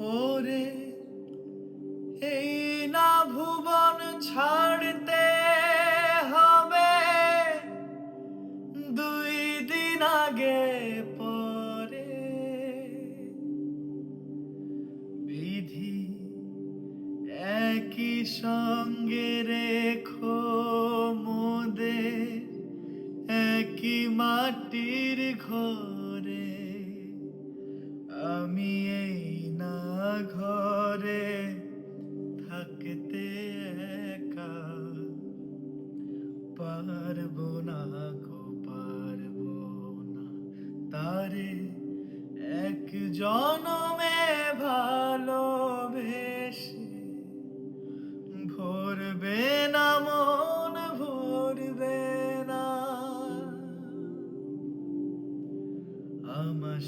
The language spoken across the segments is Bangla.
ওরে, এই না ভুবন ছাড়তে হবে। দুই দিন আগে পরে বিধি একই সঙ্গে রেখো মোদের। একই মাটির ঘরে ঘরে থাকতে একা। পারব না গো, পারব না। তারে এক জনমে ভালোবেসে ভরবে না মন, ভরবে না। আমার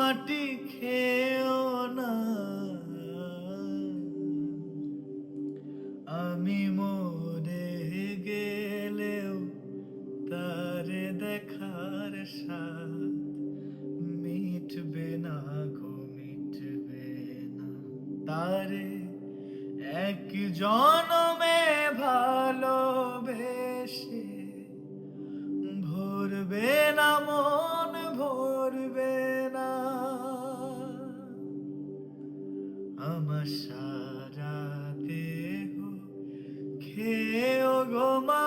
মাটি খেয়েও না। আমি মরে গেলেও তারে দেখার সাথ মিটবে না গো, মিটবে না। তারে এক আমার সারা দেহ খেয়ে গো মা